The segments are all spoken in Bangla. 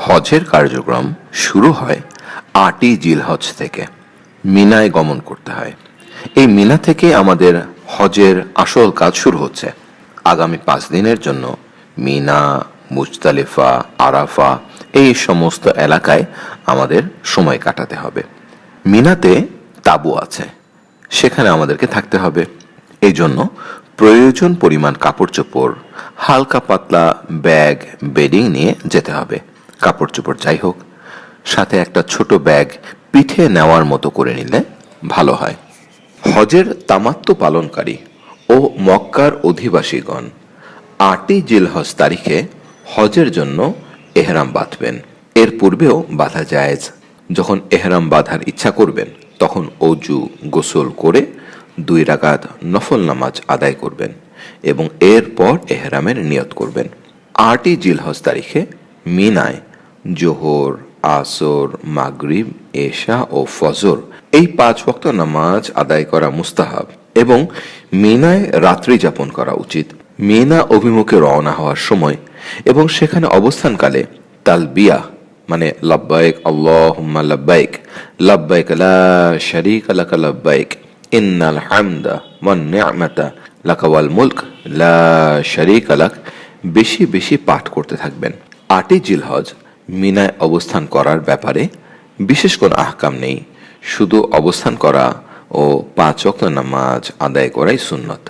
হজের কার্যক্রম শুরু হয় আটই জিলহজ থেকে। মিনায় গমন করতে হয়। এই মিনা থেকে আমাদের হজের আসল কাজ শুরু হচ্ছে। আগামী পাঁচ দিনের জন্য মিনা, মুজতালিফা, আরাফা এই সমস্ত এলাকায় আমাদের সময় কাটাতে হবে। মিনাতে তাবু আছে। সেখানে আমাদেরকে থাকতে হবে। এই জন্য প্রয়োজন পরিমাণ কাপড় চোপড়, হালকা পাতলা ব্যাগ, বেডিং নিয়ে যেতে হবে। কাপড় চোপড় যাই হোক, সাথে একটা ছোট ব্যাগ পিঠে নেওয়ার মতো করে নিলে ভালো হয়। হজের তামাত্ম পালনকারী ও মক্কার অধিবাসীগণ আটই জিলহজ তারিখে হজের জন্য এহরাম বাঁধবেন। এর পূর্বেও বাঁধা জায়েজ। যখন এহরাম বাঁধার ইচ্ছা করবেন, তখন অজু গোসল করে দুই রাকাত নফল নামাজ আদায় করবেন এবং এরপর এহরামের নিয়ত করবেন। আটই জিলহজ তারিখে মিনায় জোহর, আসর, মাগরিব, এশা ও ফজর। এই পাঁচ ওয়াক্ত নামাজ আদায় করা মুস্তাহাব এবং মিনায় রাত্রি যাপন করা উচিত। মিনা অভিমুখে রওনা হওয়ার সময় এবং সেখানে অবস্থানকালে তালবিয়া মানে লাব্বাইক আল্লাহুম্মা লাব্বাইক লাব্বাইক লা শারীকা লাকা লাব্বাইক ইন্নাল হামদা ওয়ান মুলক, লা শারীকা লাক, বেশি বেশি পাঠ করতে থাকবেন। আটই জিলহজ মিনায় অবস্থান করার ব্যাপারে বিশেষ কোনো আহকাম নেই। শুধু অবস্থান করা ও পাঁচ ওয়াক্ত নামাজ আদায় করাই সুন্নত।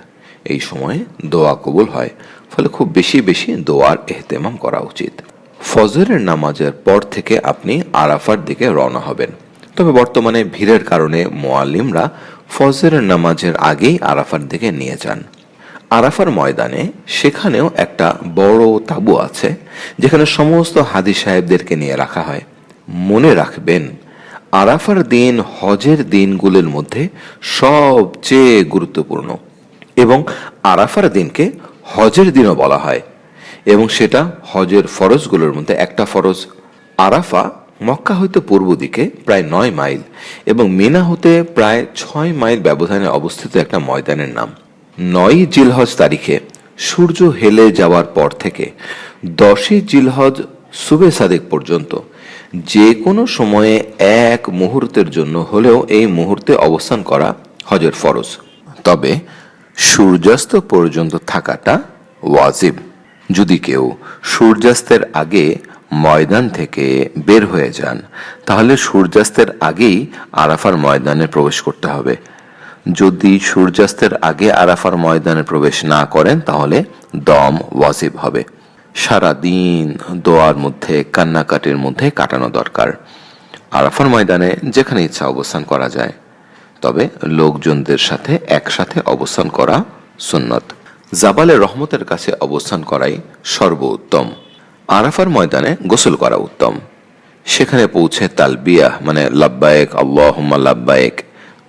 এই সময়ে দোয়া কবুল হয়, ফলে খুব বেশি বেশি দোয়ার এহতেমাম করা উচিত। ফজরের নামাজের পর থেকে আপনি আরাফার দিকে রওনা হবেন। তবে বর্তমানে ভিড়ের কারণে মোয়াল্লিমরা ফজরের নামাজের আগেই আরাফার দিকে নিয়ে যান। আরাফার ময়দানে সেখানেও একটা বড় তাবু আছে, যেখানে সমস্ত হাদি সাহেবদেরকে নিয়ে রাখা হয়। মনে রাখবেন, আরাফার দিন হজের দিনগুলোর মধ্যে সবচেয়ে গুরুত্বপূর্ণ এবং আরাফার দিনকে হজের দিনও বলা হয় এবং সেটা হজের ফরজগুলোর মধ্যে একটা ফরজ। আরাফা মক্কা হইতে পূর্ব দিকে প্রায় নয় মাইল এবং মিনা হতে প্রায় ছয় মাইল ব্যবধানে অবস্থিত একটা ময়দানের নাম। নয় জিলহজ তারিখে সূর্য হেলে যাওয়ার পর থেকে দশই জিলহজ সুবে সাদেক পর্যন্ত। যে কোনো সময়ে এক মুহূর্তের জন্য হলেও এই মুহূর্তে অবস্থান করা হজের ফরজ। তবে সূর্যাস্ত পর্যন্ত থাকাটা ওয়াজিব। যদি কেউ সূর্যাস্তের আগে ময়দান থেকে বের হয়ে যান, তাহলে সূর্যাস্তের আগেই আরাফার ময়দানে প্রবেশ করতে হবে। যদি সূর্যাস্তের আগে আরাফার ময়দানে প্রবেশ না করেন, তাহলে দম ওয়াজিব হবে। সারা দিন দোয়ার মধ্যে, কান্নাকাটির মধ্যে কাটানো দরকার। আরাফার ময়দানে যেখানে ইচ্ছা অবস্থান করা যায়। তবে লোকজনদের সাথে একসাথে অবস্থান করা সুন্নত। জাবালে রহমতের কাছে অবস্থান করাই সর্বোত্তম। আরাফার ময়দানে গোসল করা উত্তম। সেখানে পৌঁছে তালবিয়া মানে লাব্বায়েক, আল্লাহুম্মা লাব্বায়েক,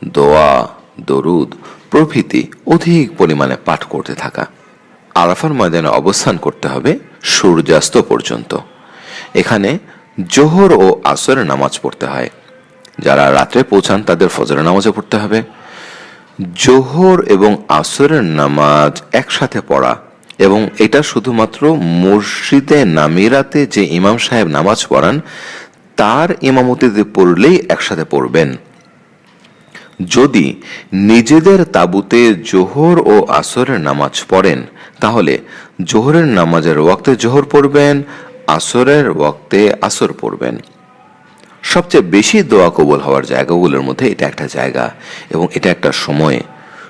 দোয়া দরুদ প্রভৃতি অধিক পরিমাণে পাঠ করতে থাকা। আরাফার ময়দানে অবস্থান করতে হবে সূর্যাস্ত পর্যন্ত। এখানে জোহর ও আসরের নামাজ পড়তে হয়। যারা রাত্রে পৌঁছান তাদের ফজরের নামাজও পড়তে হবে। জোহর এবং আসরের নামাজ একসাথে পড়া এবং এটা শুধুমাত্র মসজিদে নামিরাতে যে ইমাম সাহেব নামাজ পড়ান, তার ইমামতিতে পড়লেই একসাথে পড়বেন। যদি নিজেদের তাবুতে জোহর ও আসরের নামাজ পড়েন, তাহলে জোহরের নামাজের ওয়াক্তে জোহর পড়বেন, আসরের ওয়াক্তে আসর পড়বেন। সবচেয়ে বেশি দোয়া কবুল হওয়ার জায়গাগুলোর মধ্যে এটা একটা জায়গা এবং এটা একটা সময়।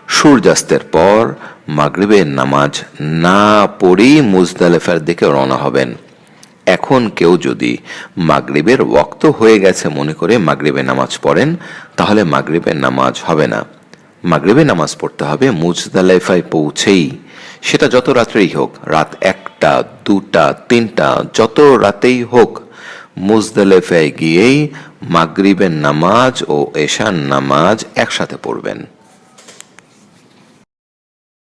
সূর্যাস্তের পর মাগরিবের নামাজ না পড়েই মুজদালেফার দিকে রওনা হবেন। এখন কেউ যদি মাগরিবের ওক্ত হয়ে গেছে মনে করে মাগরিবের নামাজ পড়েন, তাহলে মাগরিবের নামাজ হবে না। মাগরিবের নামাজ পড়তে হবে, মুজদালেফায় পৌঁছেই। সেটা যত রাত্রেই হোক, রাত একটা, দুটা, তিনটা, যত রাতেই হোক, মুজদালেফায় গিয়েই মাগরিবের নামাজ ও এশান নামাজ একসাথে পড়বেন।